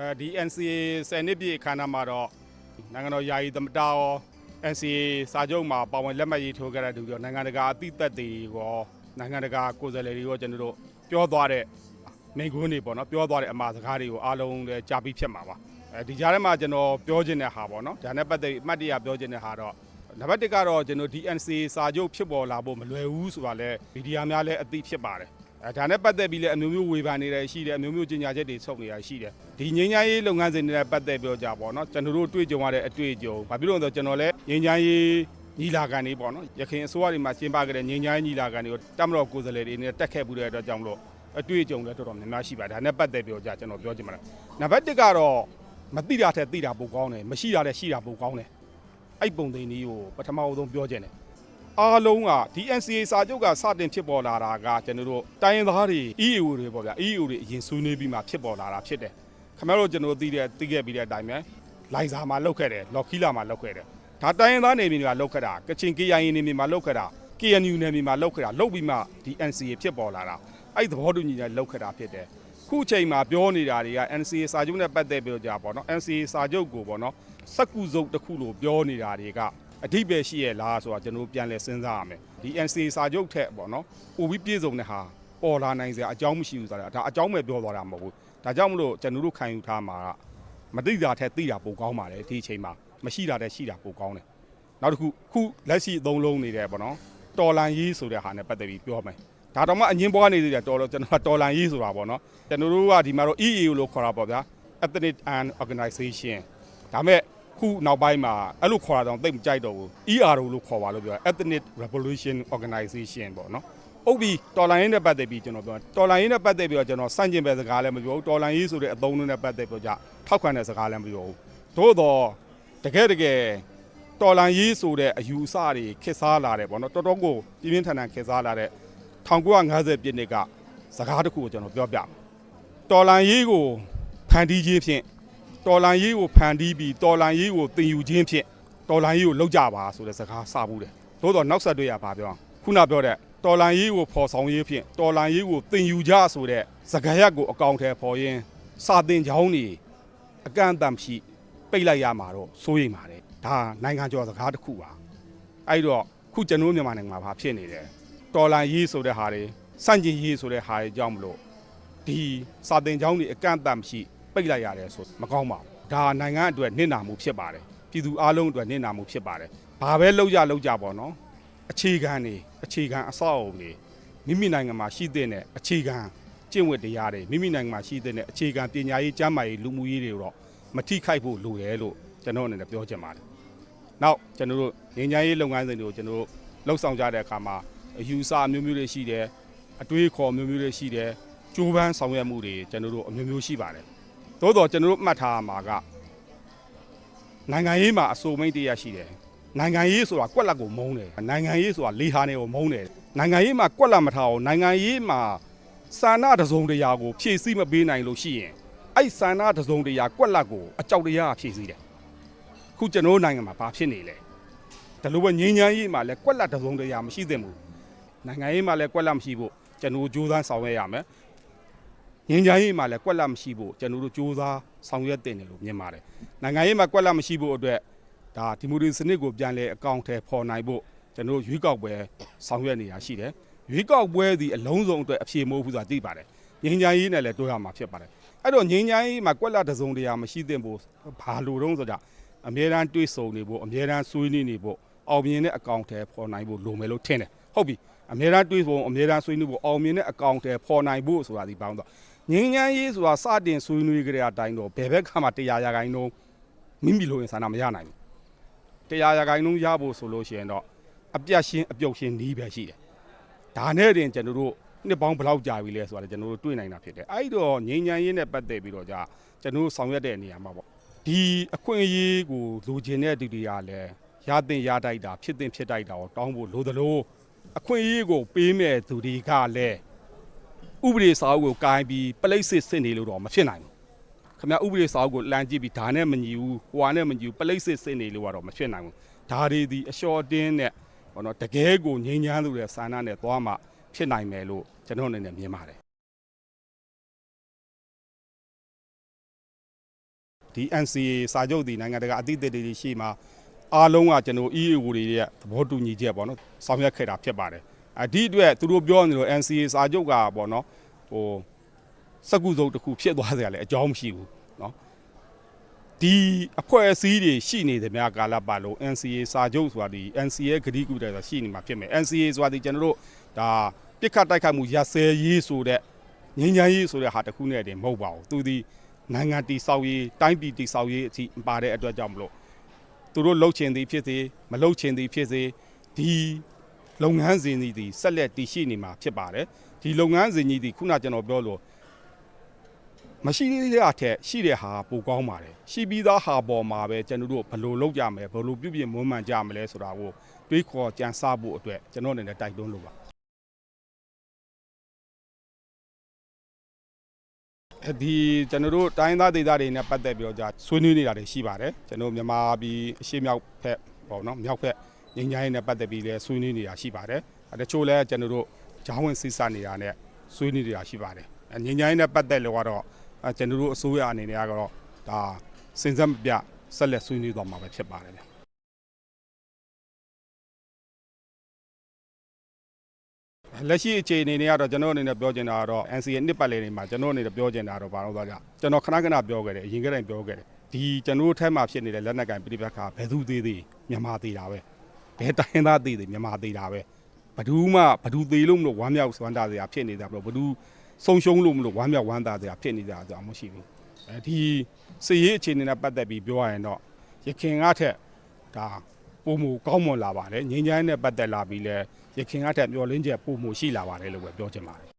အဲဒီ NCA 10နှစ်ပြည့်အခမ်းအနားမှာတော့နိုင်ငံတော်ယာယီသမ္မတရော NCA စာချုပ်မှာပါဝင်လက်မှတ်ရေးထိုးခဲ့တဲ့သူတွေရောနိုင်ငံတကာအသီးသက်တွေရောနိုင်ငံတကာကိုယ်စားလှယ်တွေရောကျွန်တော်တို့ပြောသွားတဲ့မိန့်ခွန်းတွေပေါ့နော်ပြောသွားတဲ့အမှာစကားတွေကိုအားလုံးလည်းကြားပြီးဖြစ်မှာပါအဲဒီကြားထဲမှာကျွန်တော်ပြောချင်တဲ့ဟာပေါ့နော်ဒါနဲ့ပတ်သက်ပြီးအမှတ်တရပြောချင်တဲ့ဟာတော့နံပါတ်1ကတော့ကျွန်တော် DNC စာချုပ်ဖြစ်ပေါ်လာဖို့မလွယ်ဘူးဆိုတာလည်းမီဒီယာများလည်းအသိဖြစ်ပါတယ် အဲဒါနဲ့ပတ်သက်ပြီးလည်းအမျိုးမျိုးဝေဖန်နေတယ်ရှိတယ်အမျိုးမျိုးကြေညာချက်တွေထုတ်နေတာရှိတယ်ဒီငြိမ်းချမ်းရေးလုပ်ငန်းစဉ်တွေနဲ့ပတ်သက်ပြောကြပါတော့ကျွန်တော်တို့တွေ့ကြုံရတဲ့အတွေ့အကြုံဘာဖြစ်လို့လဲဆိုတော့ကျွန်တော်လည်းငြိမ်းချမ်းရေးညီလာခံတွေပေါ့နော်ရခိုင်အစိုးရတွေမှာကျင်းပခဲ့တဲ့ငြိမ်းချမ်းရေးညီလာခံတွေကိုတမတော်ကိုယ်စားလှယ်တွေနဲ့တက်ခဲ့မှုတဲ့အတွက်ကြောင့်မလို့အတွေ့အကြုံလည်းတော်တော်များများရှိပါတယ်ဒါနဲ့ပတ်သက်ပြောကြကျွန်တော်ပြောချင်ပါတယ်နံပါတ်1ကတော့မသိတာထက်သိတာပိုကောင်းတယ်မရှိတာတဲ့ရှိတာပိုကောင်းတယ်အဲ့ပုံသိန်းကြီးကိုပထမအဆုံးပြောချင်တယ် အားလုံးက DNCA စာချုပ်ကစတင်ဖြစ်ပေါ်လာတာကကျွန်တော်တို့တိုင်းရင်းသားတွေ EU တွေပေါ့ဗျာ EU တွေအရင်ဆွေးနွေးပြီးမှဖြစ်ပေါ်လာတာဖြစ်တယ်ခင်ဗျားတို့ကျွန်တော်သိတဲ့သိခဲ့ပြီးတဲ့အတိုင်းပဲလိုင်ဇာမှာလောက်ခဲ့တယ်လော်ခီလာမှာလောက်ခဲ့တယ်ဒါတိုင်းရင်းသားနေပြည်တော်ကလောက်ခဲ့တာကချင် KIA နေပြည်မှာလောက်ခဲ့တာ KNU နေပြည်မှာလောက်ခဲ့တာလောက်ပြီးမှ DNCA ဖြစ်ပေါ်လာတာအဲ့ဒီသဘောတူညီချက်လောက်ခဲ့တာဖြစ်တယ်ခုချိန်မှာပြောနေတာတွေက NCA စာချုပ်နဲ့ပတ်သက်ပြီးတော့ကြာပေါ့နော် NCA စာချုပ်ကိုပေါ့နော်စက္ကူစုပ်တစ်ခုလို့ပြောနေတာတွေက အဓိပ္ပာယ်ရှိရဲ့လားဆိုတာကျွန်တော်တို့ပြန်လည်စဉ်းစားရမယ်ဒီ NCA စာချုပ်ထက်ပေါ့နော်ပိုပြီးပြည့်စုံတဲ့ဟာပေါ်လာနိုင်စရာအကြောင်းမရှိဘူးဆိုတာဒါအကြောင်းပဲပြောသွားတာမဟုတ်ဘူးဒါကြောင့်မလို့ကျွန်တော်တို့ခံယူထားမှာကမသိတာထက်သိတာပိုကောင်းပါတယ်ဒီအချိန်မှာမရှိတာတဲ့ရှိတာပိုကောင်းတယ်နောက်တစ်ခုခုလက်ရှိအသုံးလုံးနေတယ်ပေါ့နော်တော်လန်ရေးဆိုတဲ့ဟာနဲ့ပတ်သက်ပြီးပြောမယ်ဒါတော့မှအငင်းပွားနေသေးတယ်တော်လို့ကျွန်တော်ကတော်လန်ရေးဆိုတာပေါ့နော်ကျွန်တော်တို့ကဒီမှာတော့ EAO လို့ခေါ်တာပေါ့ဗျာ Ethnic and Organization ဒါမဲ့ ခုနောက်ပိုင်းမှာအဲ့လိုခေါ်တာတော့တိတ်မကြိုက်တော့ဘူး ERO လို့ခေါ်ပါလို့ပြော Ethnic Revolution Organization ပေါ့နော်။ဟုတ်ပြီတော်လိုင်းရေးနဲ့ပတ်သက်ပြီးကျွန်တော်ပြောတော်လိုင်းရေးနဲ့ပတ်သက်ပြီးတော့ကျွန်တော်စန့်ကျင်ပဲစကားလည်းမပြောဘူးတော်လိုင်းရေးဆိုတဲ့အသုံးအနှုန်းနဲ့ပတ်သက်ပြီးတော့ထောက်ခံတဲ့စကားလည်းမပြောဘူး။သို့တော့တကယ်တကယ်တော်လိုင်းရေးဆိုတဲ့အယူအဆတွေခက်စားလာတယ်ပေါ့နော်တော်တော်ကိုပြင်းပြင်းထန်ထန်ခက်စားလာတဲ့1950ပြည့်နှစ်ကစကားတစ်ခုကိုကျွန်တော်ပြောပြမယ်။တော်လိုင်းရေးကိုဖန်တီးခြင်းဖြင့် တော်လန်ရေးကိုဖန်တီးပြီးတော်လန်ရေးကိုတင်ယူခြင်းဖြင့်တော်လန်ရေးကိုလောက်ကြပါဆိုတဲ့စကားစဘူးတယ်။သို့တော့နောက်ဆက်တွေ့ရပါပြောခုနပြောတဲ့တော်လန်ရေးကိုဖော်ဆောင်ရေးဖြင့်တော်လန်ရေးကိုတင်ယူကြဆိုတဲ့စကားရက်ကိုအကောင့်ထဲပေါ်ရင်းစာတင်ချောင်းနေအကန့်အသတ်ရှိပိတ်လိုက်ရမှာတော့စိုးရိမ်ပါတယ်။ဒါနိုင်ငံကျော်စကားတစ်ခုပါ။အဲ့တော့ခုကျွန်တော်မြန်မာနိုင်ငံမှာဘာဖြစ်နေတယ်။တော်လန်ရေးဆိုတဲ့ဟာတွေစန့်ကျင်ရေးဆိုတဲ့ဟာတွေကြောင့်မလို့ဒီစာတင်ချောင်းတွေအကန့်အသတ်ရှိ ပိတ်လိုက်ရတယ်ဆိုမကောင်းပါဘူးဒါနိုင်ငံအတွက်နစ်နာမှုဖြစ်ပါတယ်ပြည်သူအလုံးအတွက်နစ်နာမှုဖြစ်ပါတယ်ဘာပဲလောက်ကြလောက်ကြပေါ့နော်အခြေခံနေအခြေခံအဆောက်အုံတွေမိမိနိုင်ငံမှာရှိတဲ့အခြေခံကျင့်ဝတ်တရားတွေမိမိနိုင်ငံမှာရှိတဲ့အခြေခံပညာရေးကျန်းမာရေးလူမှုရေးတွေတော့မထိခိုက်ဖို့လိုတယ်လို့ကျွန်တော်အနေနဲ့ပြောချင်ပါတယ်နောက်ကျွန်တော်တို့ငញ្ញရေးလုပ်ငန်းစဉ်တွေကိုကျွန်တော်တို့လှုပ်ဆောင်ကြတဲ့အခါမှာအယူအဆအမျိုးမျိုးတွေရှိတယ်အတွေးခေါ်အမျိုးမျိုးတွေရှိတယ်ကြိုးပမ်းဆောင်ရွက်မှုတွေကျွန်တော်တို့အမျိုးမျိုးရှိပါတယ် သို့တော့ကျွန်တော်တို့မှတ်ထားရမှာကနိုင်ငံရေးမှာအစိုးမိတ်တရားရှိတယ်နိုင်ငံရေးဆိုတာကွက်လက်ကိုမုန်းတယ်နိုင်ငံရေးဆိုတာလေဟာနေကိုမုန်းတယ်နိုင်ငံရေးမှာကွက်လက်မထားအောင်နိုင်ငံရေးမှာစာနာတစုံတရာကိုဖြည့်ဆည်းမပေးနိုင်လို့ရှိရင်အဲ့စာနာတစုံတရာကွက်လက်ကိုအကြောက်တရားဖြည့်ဆည်းတယ်ခုကျွန်တော်တို့နိုင်ငံမှာဘာဖြစ်နေလဲဒါလိုပဲငြင်းချမ်းရေးမှာလည်းကွက်လက်တစုံတရာမရှိသင့်ဘူးနိုင်ငံရေးမှာလည်းကွက်လက်မရှိဖို့ကျွန်တော်ကြိုးစားဆောင်ရွက်ရမယ် ငင်းကြရေးမှာလည်းကွက်လက်မရှိဖို့ကျွန်တော်တို့စူးစမ်းဆောင်ရွက်တင်တယ်လို့မြင်ပါတယ်။နိုင်ငံရေးမှာကွက်လက်မရှိဖို့အတွက်ဒါဒီမိုကရေစီစနစ်ကိုပြန်လဲအကောင့်ထဲပေါ်နိုင်ဖို့ကျွန်တော်တို့ရွေးကောက်ပွဲဆောင်ရွက်နေတာရှိတယ်။ရွေးကောက်ပွဲဒီအလုံးစုံအတွက်အဖြေမဟုတ်ဘူးဆိုတာသိပါတယ်။ငင်းကြရေးနဲ့လည်းတွေ့ရမှာဖြစ်ပါတယ်။အဲ့တော့ငင်းကြရေးမှာကွက်လက်တစ်စုံတရာမရှိသင့်ဖို့ဘာလို့တုံးဆိုကြအမြဲတမ်းတွေးဆုံနေဖို့အမြဲတမ်းဆွေးနွေးနေဖို့အောင်မြင်တဲ့အကောင့်ထဲပေါ်နိုင်ဖို့လိုမယ်လို့ထင်တယ်။ဟုတ်ပြီ။အမြဲတမ်းတွေးဆုံအမြဲတမ်းဆွေးနွေးဖို့အောင်မြင်တဲ့အကောင့်ထဲပေါ်နိုင်ဖို့ဆိုတာဒီပေါင်းတော့ ငင်းငန်းရေးဆိုတာစတင်ဆွေးနွေးကြတဲ့အတိုင်းတော့ဘယ်ဘက်ကမှတရားရဂိုင်းလုံးမိမိလိုရင်ဆန္ဒမရနိုင်ဘူးတရားရဂိုင်းလုံးရဖို့ဆိုလို့ရှိရင်တော့အပြတ်ရှင်းအပြုတ်ရှင်းနီးပဲရှိတယ်ဒါနဲ့တင်ကျွန်တော်တို့နှစ်ပေါင်းဘယ်လောက်ကြာပြီလဲဆိုတာလည်းကျွန်တော်တို့တွေ့နိုင်တာဖြစ်တယ်အဲ့တော့ငင်းငန်းရေးနဲ့ပတ်သက်ပြီးတော့じゃကျွန်တော်တို့ဆောင်ရွက်တဲ့နေရာမှာပေါ့ဒီအခွင့်အရေးကိုလိုချင်တဲ့သူတွေကလည်းရတင်ရတိုက်တာဖြစ်တင်ဖြစ်တိုက်တာကိုတောင်းဖို့လိုသလိုအခွင့်အရေးကိုပေးမဲ့သူတွေကလည်း ဥပဒေစာအုပ်ကိုကိုင်းပြီးပလိတ်စစ်စစ်နေလို့တော့မဖြစ်နိုင်ဘူးခင်ဗျာဥပဒေစာအုပ်ကိုလမ်းကြည့်ပြီးဒါနဲ့မညီဘူးဟိုဟာနဲ့မညီဘူးပလိတ်စစ်စစ်နေလို့ကတော့မဖြစ်နိုင်ဘူးဒါတွေဒီအလျှော်တင်းနဲ့ဘောနော်တကယ်ကိုငြိမ်းချမ်းလို့တဲ့စာနာနဲ့သွားမှဖြစ်နိုင်မယ်လို့ကျွန်တော်အနေနဲ့မြင်ပါတယ်ဒီ NCA စာချုပ်ဒီနိုင်ငံတကာအသီးသီးတွေရှိမှာအားလုံးကကျွန်တော် EAO တွေရဲ့သဘောတူညီချက်ပေါ့နော်ဆောင်ရွက်ခဲ့တာဖြစ်ပါတယ် အဒီအတွက်သူတို့ပြောနေလို့ NCA စာချုပ်ကပေါ့နော်ဟိုစကုစုပ်တစ်ခုဖြစ်သွားစရာလည်းအကြောင်းမရှိဘူးနော်ဒီအဖွဲ့အစည်းတွေရှိနေသမျှကာလပတ်လုံး NCA စာချုပ်ဆိုတာဒီ NCA ဂတိကူတယ်ဆိုတာရှိနေမှာဖြစ်မယ် NCA ဆိုတာဒီကျွန်တော်တို့ဒါပြစ်ခတ်တိုက်ခတ်မှုရစဲရေးဆိုတဲ့ငြိမ်းချမ်းရေးဆိုတဲ့ဟာတစ်ခုနဲ့တည်းမဟုတ်ပါဘူးသူဒီနိုင်ငံတည်ဆောက်ရေးတိုင်းပြည်တည်ဆောက်ရေးအထိပါတဲ့အတွက်ကြောင့်မလို့သူတို့လှုပ်ချင်သည်ဖြစ်စေမလှုပ်ချင်သည်ဖြစ်စေဒီ လုပ်ငန်းစဉ်ကြီးဒီဆက်လက်တည်ရှိနေမှာဖြစ်ပါတယ်ဒီလုပ်ငန်းစဉ်ကြီးဒီခုနကျွန်တော်ပြောလို့မရှိသေးတဲ့အထက်ရှိတဲ့ဟာပိုကောင်းပါတယ်ရှိပြီးသားဟာပေါ်မှာပဲကျွန်တော်တို့ဘယ်လိုလုပ်ကြမလဲဘယ်လိုပြုပြင်မွမ်းမံကြမလဲဆိုတာကိုတွေးခေါ်ကြံစဖို့အတွက်ကျွန်တော်အနေနဲ့တိုက်တွန်းလို့ပါအဲဒီကျွန်တော်တို့တိုင်းသားဒေသတွေနဲ့ပတ်သက်ပြီးတော့じゃဆွေးနွေးနေတာတွေရှိပါတယ်ကျွန်တော်မြန်မာပြည်အရှေ့မြောက်ဖက်ပေါ့နော်မြောက်ဖက် ငင်းချိုင်းနဲ့ပတ်သက်ပြီးလဲဆွေးနွေးနေတာရှိပါတယ်အဲတချို့လဲကျွန်တော်တို့ဂျောင်းဝင်စိစနေတာနဲ့ဆွေးနွေးနေတာရှိပါတယ်အဲငင်းချိုင်းနဲ့ပတ်သက်လို့ကတော့အဲကျွန်တော်တို့အစိုးရအနေနဲ့ကတော့ဒါစင်စက်မပြဆက်လက်ဆွေးနွေးသွားမှာပဲဖြစ်ပါတယ်ဗျလက်ရှိအခြေအနေတွေကတော့ကျွန်တော်အနေနဲ့ပြောချင်တာကတော့ NCA နှစ်ပတ်လည်တွေမှာကျွန်တော်အနေနဲ့ပြောချင်တာတော့ဘာလို့သွားကြကျွန်တော်ခဏခဏပြောခဲ့တယ်အရင်ကတည်းကပြောခဲ့တယ်ဒီကျွန်တော်တို့ထဲမှာဖြစ်နေတဲ့လက်နက်ကင်ပြိပက္ခဘယ်သူသေးသေးမြန်မာသေးတာပဲ ဘယ်တိုင်းသားသေးသေးမြန်မာသေးတာပဲဘယ်သူမှဘယ်သူသေးလို့မလို့ဝမ်းမြောက်စွမ်းတာစရာဖြစ်နေတာမလို့ဘယ်သူဆုံးရှုံးလို့မလို့ဝမ်းမြောက်ဝမ်းသာစရာဖြစ်နေတာဆိုတာမရှိဘူးအဲဒီစည်ရေးအခြေအနေနဲ့ပတ်သက်ပြီးပြောရရင်တော့ရခင်ကထက်ဒါပုံမူကောင်းမွန်လာပါတယ်ငြိမ်းချမ်းနဲ့ပတ်သက်လာပြီးလဲရခင်ကထက်မျောလင်းချက်ပုံမူရှိလာပါတယ်လို့ပဲပြောချင်ပါတယ်